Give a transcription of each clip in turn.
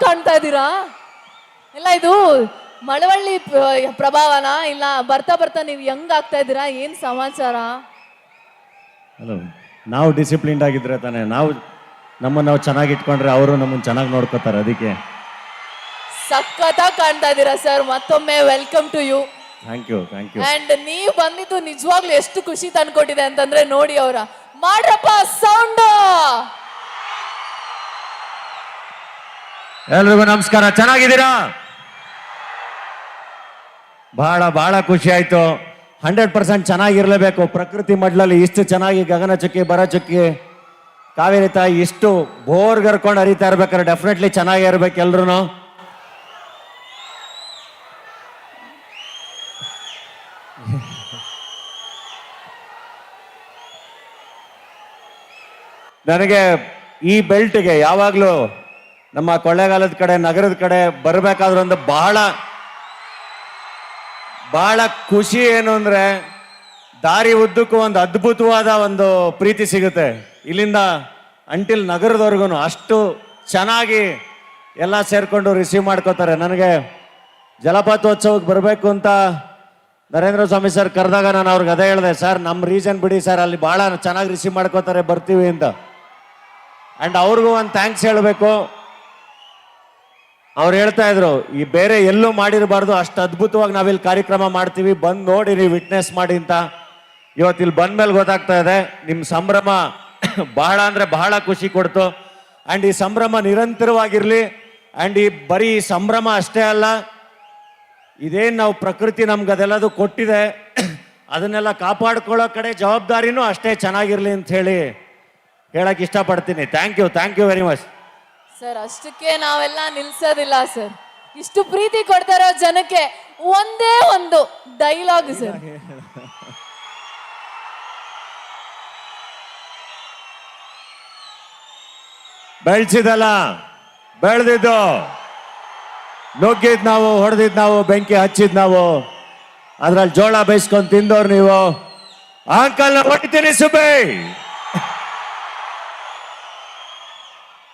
ಕಾಣ್ತಾ ಇದ್ದೀರಾ? ಇಲ್ಲ ಇದು ಮಳವಳ್ಳಿ ಪ್ರ- ಪ್ರಭಾವನ? ಇಲ್ಲ ಬರ್ತಾ ಬರ್ತಾ ನೀವು ಹೆಂಗ್ ಆಗ್ತಾ ಇದ್ದೀರಾ? ಏನ್ ಸಮಾಚಾರ? ಹಲೋ ನಾವು ಡಿಸಿಪ್ಲಿನ್ ಆಗಿದ್ರೆ ತಾನೇ ನಾವು ನಮ್ಮನ್ನ ನಾವು ಚೆನ್ನಾಗಿ ಇಟ್ಕೊಂಡ್ರೆ ಅವರು ನಮ್ಮನ್ನ ಚೆನ್ನಾಗಿ ನೋಡ್ಕೋತಾರೆ ಅದಕ್ಕೆ. ಸಖತ್ತಾಗಿ ಕಾಣ್ತಾ ಇದ್ದೀರಾ ಸರ್ ಮತ್ತೊಮ್ಮೆ welcome to you thank you thank you and ನೀವು ಬಂದಿದ್ದು ನಿಜವಾಗ್ಲೂ ಎಷ್ಟು ಖುಷಿ ತಂದ್ಕೊಟ್ಟಿದೆ ಅಂತಂದ್ರೆ ನೋಡಿ ಅವರ. ಮಾಡ್ರಪ್ಪ ಸೌಂಡ್ ಎಲ್ರಿಗೂ ನಮಸ್ಕಾರ. ಚೆನ್ನಾಗಿದ್ದೀರಾ? ಬಹಳ ಬಹಳ ಖುಷಿ ಆಯ್ತು. ಹಂಡ್ರೆಡ್ ಪರ್ಸೆಂಟ್ ಚೆನ್ನಾಗಿರ್ಲೇಬೇಕು. ಪ್ರಕೃತಿ ಮಡ್ಲಲ್ಲಿ ಇಷ್ಟು ಚೆನ್ನಾಗಿ ಗಗನ ಚುಕ್ಕಿ, ಬರ ಚುಕ್ಕಿ, ಕಾವೇರಿ ತಾಯಿ ಇಷ್ಟು ಬೋರ್ ಗರ್ಕೊಂಡು ಅರಿತಾ ಇರ್ಬೇಕಾದ್ರೆ ಡೆಫಿನೆಟ್ಲಿ ಚೆನ್ನಾಗಿ ಇರ್ಬೇಕು ಎಲ್ರು ನನಗೆ ಈ ಬೆಲ್ಟ್ಗೆ ಯಾವಾಗಲೂ ನಮ್ಮ ಕೊಳ್ಳೇಗಾಲದ ಕಡೆ, ನಗರದ ಕಡೆ ಬರಬೇಕಾದ್ರೂ ಒಂದು ಬಹಳ ಬಹಳ ಖುಷಿ ಏನು ಅಂದರೆ ದಾರಿ ಉದ್ದಕ್ಕೂ ಒಂದು ಅದ್ಭುತವಾದ ಒಂದು ಪ್ರೀತಿ ಸಿಗುತ್ತೆ. ಇಲ್ಲಿಂದ ಅಂಟಿಲ್ ನಗರದವರೆಗೂ ಅಷ್ಟು ಚೆನ್ನಾಗಿ ಎಲ್ಲ ಸೇರಿಕೊಂಡು ರಿಸೀವ್ ಮಾಡ್ಕೋತಾರೆ. ನನಗೆ ಜಲಪಾತೋತ್ಸವಕ್ಕೆ ಬರಬೇಕು ಅಂತ ನರೇಂದ್ರ ಸ್ವಾಮಿ ಸರ್ ಕರೆದಾಗ ನಾನು ಅವ್ರಿಗೆ ಅದೇ ಹೇಳಿದೆ ಸರ್ ನಮ್ಮ ರೀಸನ್ ಬಿಡಿ ಸರ್ ಅಲ್ಲಿ ಭಾಳ ಚೆನ್ನಾಗಿ ರಿಸೀವ್ ಮಾಡ್ಕೋತಾರೆ, ಬರ್ತೀವಿ ಅಂತ. ಆ್ಯಂಡ್ ಅವ್ರಿಗೂ ಒಂದು ಥ್ಯಾಂಕ್ಸ್ ಹೇಳಬೇಕು. ಅವ್ರು ಹೇಳ್ತಾ ಇದ್ರು, ಈ ಬೇರೆ ಎಲ್ಲೂ ಮಾಡಿರಬಾರ್ದು, ಅಷ್ಟು ಅದ್ಭುತವಾಗಿ ನಾವಿಲ್ಲಿ ಕಾರ್ಯಕ್ರಮ ಮಾಡ್ತೀವಿ, ಬಂದು ನೋಡಿ ನೀವು ವಿಟ್ನೆಸ್ ಮಾಡಿ ಅಂತ. ಇವತ್ತು ಇಲ್ಲಿ ಬಂದ ಮೇಲೆ ಗೊತ್ತಾಗ್ತಾ ಇದೆ ನಿಮ್ಮ ಸಂಭ್ರಮ ಬಹಳ ಅಂದರೆ ಬಹಳ ಖುಷಿ ಕೊಡ್ತು. ಆ್ಯಂಡ್ ಈ ಸಂಭ್ರಮ ನಿರಂತರವಾಗಿರಲಿ ಆ್ಯಂಡ್ ಈ ಬರೀ ಸಂಭ್ರಮ ಅಷ್ಟೇ ಅಲ್ಲ, ಇದೇನು ನಾವು ಪ್ರಕೃತಿ ನಮ್ಗೆ ಅದೆಲ್ಲದು ಕೊಟ್ಟಿದೆ, ಅದನ್ನೆಲ್ಲ ಕಾಪಾಡ್ಕೊಳ್ಳೋ ಕಡೆ ಜವಾಬ್ದಾರಿನೂ ಅಷ್ಟೇ ಚೆನ್ನಾಗಿರಲಿ ಅಂತ ಹೇಳಿ ಹೇಳಕ್ಕೆ ಇಷ್ಟಪಡ್ತೀನಿ. Thank you thank you very much sir, ಅಷ್ಟಕ್ಕೆ ನಾವೆಲ್ಲ ನಿಲ್ಸೋದಿಲ್ಲ ಸರ್. ಇಷ್ಟು ಪ್ರೀತಿ ಕೊಡ್ತಾರೋ ಜನಕ್ಕೆ ಒಂದೇ ಒಂದು ಡೈಲಾಗ್ ಸರ್. ಬೆಳ್ಸಿದಲ್ಲ, ಬೆಳೆದಿದ್ದು. ನುಗ್ಗಿದ್ ನಾವು, ಹೊಡೆದಿದ್ ನಾವು, ಬೆಂಕಿ ಹಚ್ಚಿದ್ ನಾವು. ಅದ್ರಲ್ಲಿ ಜೋಳ ಬೇಯಿಸ್ಕೊಂಡು ತಿಂದವ್ರು ನೀವು. ಅಂಕಲ್ನ ಹೊಡಿತೀನಿ ಸುಬೈ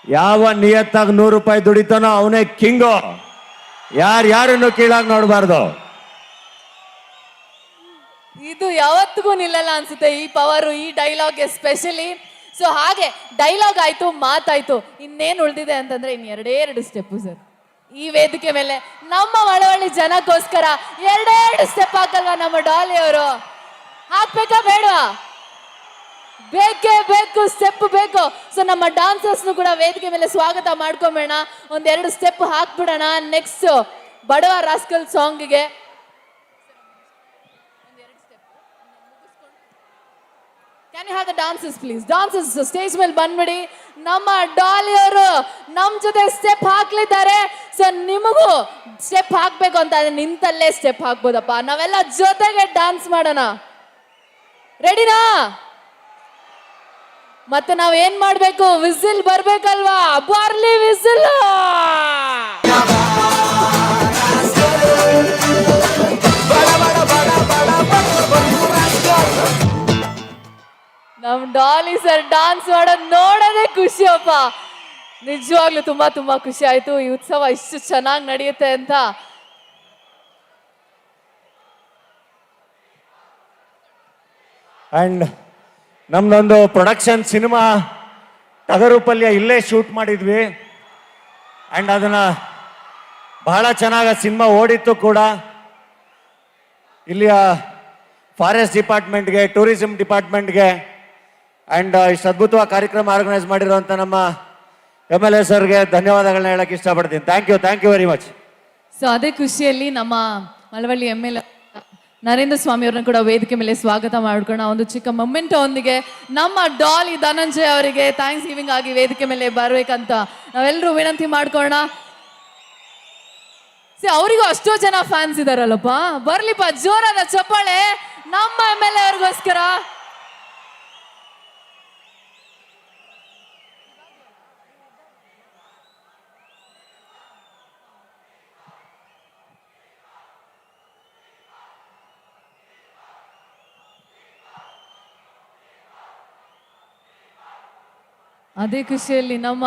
ಯಾವ ನಿಯತ್ತಾಗಿ ನೂರು ರೂಪಾಯಿ ದುಡಿತಾನೋ ಅವನೇ ಕಿಂಗು. ಯಾರು ಯಾರನ್ನು ಕೀಳಾಗಿ ನೋಡಬಾರ್ದು. ಇದು ಯಾವತ್ತಿಗೂ ನಿಲ್ಲಲ್ಲ ಅನ್ಸುತ್ತೆ ಈ ಪವರ್, ಈ ಡೈಲಾಗ್ ಎಸ್ಪೆಷಲಿ ಸೊ ಹಾಗೆ, ಡೈಲಾಗ್ ಆಯ್ತು, ಮಾತಾಯ್ತು, ಇನ್ನೇನು ಉಳಿದಿದೆ ಅಂತಂದ್ರೆ ಇನ್ ಎರಡೇ ಎರಡು ಸ್ಟೆಪ್ ಸರ್. ಈ ವೇದಿಕೆ ಮೇಲೆ ನಮ್ಮ ಮಳವಳ್ಳಿ ಜನಕ್ಕೋಸ್ಕರ ಎರಡೇ ಎರಡು ಸ್ಟೆಪ್ ಹಾಕಲ್ವಾ ನಮ್ಮ ಡಾಲಿ ಅವರು ಹಾಕ್ಬೇಕಾ ಬೇಡವಾ? ಬೇಕೇ ಬೇಕು ನಮ್ಮ ಡಾನ್ಸರ್ಸ್ನು ಕೂಡ ವೇದಿಕೆ ಮೇಲೆ ಸ್ವಾಗತ ಮಾಡ್ಕೊಂಬೇಡ ಒಂದೆರಡು ಸ್ಟೆಪ್ ಹಾಕ್ಬಿಡೋಣ. Next Badava rascal ಸಾಂಗಿಗೆ can you have the dancers please dancers stage ಮೇಲೆ ಬಂದ್ಬಿಡಿ. ನಮ್ಮ ಡಾಲಿಯವರು ನಮ್ಮ ಜೊತೆ ಸ್ಟೆಪ್ ಹಾಕ್ಲಿದ್ದಾರೆ. ಸೊ ನಿಮಗೂ ಸ್ಟೆಪ್ ಹಾಕ್ಬೇಕು ಅಂತ ನಿಂತಲ್ಲೇ ಸ್ಟೆಪ್ ಹಾಕ್ಬೋದಪ್ಪ. ನಾವೆಲ್ಲ ಜೊತೆಗೆ ಡಾನ್ಸ್ ಮಾಡೋಣ. ರೆಡಿನಾ ಮತ್ತೆ ನಾವ್ ಏನ್ ಮಾಡ್ಬೇಕು? ವಿಸಿಲ್ ಬರ್ಬೇಕಲ್ವಾ? ಬರ್ಲಿ ವಿಸಿಲ್ ನಮ್ ಡಾಲಿ ಸರ್ ಡಾನ್ಸ್ ಮಾಡೋದ್ ನೋಡೋದೇ ಖುಷಿ ಅಪ್ಪ. ನಿಜವಾಗ್ಲೂ ತುಂಬಾ ತುಂಬಾ ಖುಷಿ ಆಯ್ತು. ಈ ಉತ್ಸವ ಇಷ್ಟು ಚೆನ್ನಾಗಿ ನಡೆಯುತ್ತೆ ಅಂತ. ಅಂಡ್ ನಮ್ದೊಂದು ಪ್ರೊಡಕ್ಷನ್ ಸಿನಿಮಾ ಟಗರುಪಲ್ಯ ಇಲ್ಲೇ ಶೂಟ್ ಮಾಡಿದ್ವಿ. ಅಂಡ್ ಅದನ್ನ ಬಹಳ ಚೆನ್ನಾಗಿ ಸಿನಿಮಾ ಓಡಿತ್ತು ಕೂಡ. ಇಲ್ಲಿಯ ಫಾರೆಸ್ಟ್ ಡಿಪಾರ್ಟ್ಮೆಂಟ್ಗೆ ಟೂರಿಸಂ ಡಿಪಾರ್ಟ್ಮೆಂಟ್ಗೆ ಅಂಡ್ ಇಷ್ಟು ಅದ್ಭುತವಾಗಿ ಕಾರ್ಯಕ್ರಮ ಆರ್ಗನೈಸ್ ಮಾಡಿರುವಂಥ ನಮ್ಮ ಎಂ ಎಲ್ ಎ ಸರ್ಗೆ ಧನ್ಯವಾದಗಳನ್ನ ಹೇಳಕ್ಕೆ ಇಷ್ಟಪಡ್ತೀನಿ. Thank you thank you very much so ಅದೇ ಖುಷಿಯಲ್ಲಿ ನಮ್ಮ ಮಳವಳ್ಳಿ ಎಂ ಎಲ್ ನರೇಂದ್ರ ಸ್ವಾಮಿ ಅವ್ರನ್ನ ಕೂಡ ವೇದಿಕೆ ಮೇಲೆ ಸ್ವಾಗತ ಮಾಡ್ಕೊಳ್ಳೋಣ. ಒಂದು ಚಿಕ್ಕ ಮೊಮೆಂಟ್ ಒಂದಿಗೆ ನಮ್ಮ ಡಾಲಿ ಧನಂಜಯ ಅವರಿಗೆ ಥ್ಯಾಂಕ್ಸ್ ಗಿವಿಂಗ್ ಆಗಿ ವೇದಿಕೆ ಮೇಲೆ ಬರ್ಬೇಕಂತ ನಾವೆಲ್ಲರೂ ವಿನಂತಿ ಮಾಡ್ಕೊಳ್ಳೋಣ. ಸಿ ಅವರಿಗೂ ಅಷ್ಟೋ ಜನ ಫ್ಯಾನ್ಸ್ ಇದಾರಲ್ಲಪ್ಪ. ಬರ್ಲಿಪ್ಪ, ಜೋರಾದ ಚಪ್ಪಾಳೆ. ನಮ್ಮ ಎಂ ಎಲ್ ಎ ಅದೇ ಖುಷಿಯಲ್ಲಿ ನಮ್ಮ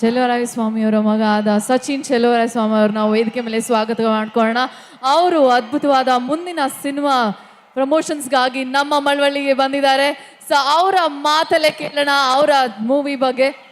ಚೆಲುವರಾಯ ಸ್ವಾಮಿಯವರ ಮಗ ಆದ ಸಚಿನ್ ಚೆಲುವರಾಯ ಸ್ವಾಮಿ ಅವ್ರು ನಾವು ವೇದಿಕೆ ಮೇಲೆ ಸ್ವಾಗತ ಮಾಡ್ಕೊಳ್ಳೋಣ. ಅವರು ಅದ್ಭುತವಾದ ಮುಂದಿನ ಸಿನಿಮಾ ಪ್ರಮೋಷನ್ಸ್ಗಾಗಿ ನಮ್ಮ ಮಳವಳ್ಳಿಗೆ ಬಂದಿದ್ದಾರೆ. ಸೊ ಅವರ ಮಾತಲ್ಲೇ ಕೇಳೋಣ, ಅವರ ಮೂವಿ ಬಗ್ಗೆ.